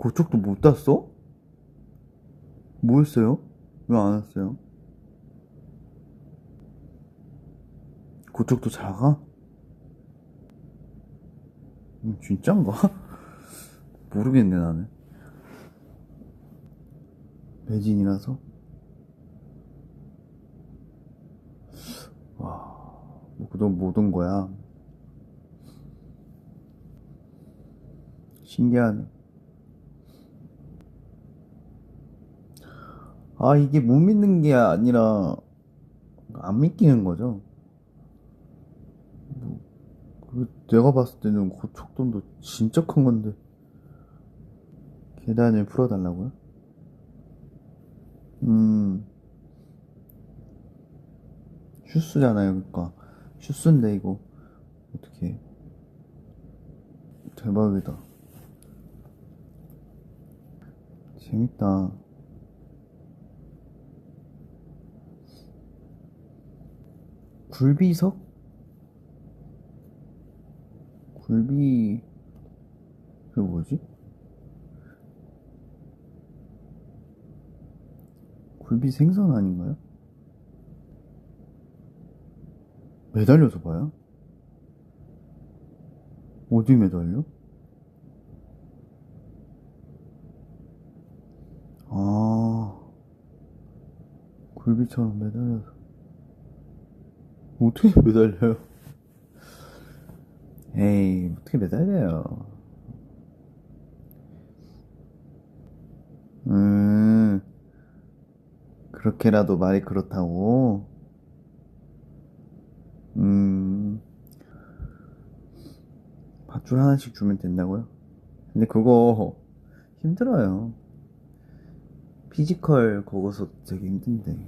그쪽도 못 땄어? 뭐 했어요? 왜 안 왔어요? 그쪽도 작아? 음, 진짠가? 모르겠네 나는 매진이라서 와, 뭐 그동안 못온 거야 신기하네 아 이게 못 믿는 게 아니라 안 믿기는 거죠. 뭐, 그 내가 봤을 때는 고척돔도 진짜 큰 건데. 계단을 풀어달라고요? 음. 슈스잖아요 그니까. 슈스인데 이거. 어떻게. 대박이다. 재밌다 굴비석? 굴비 그게 뭐지? 굴비 생선 아닌가요? 매달려서 봐요? 어디 매달려? 아, 굴비처럼 매달려서. 어떻게 매달려요? 에이, 어떻게 매달려요? 음, 그렇게라도 말이 그렇다고? 음, 밧줄 하나씩 주면 된다고요? 근데 그거 힘들어요. 피지컬 그거서 되게 힘든데.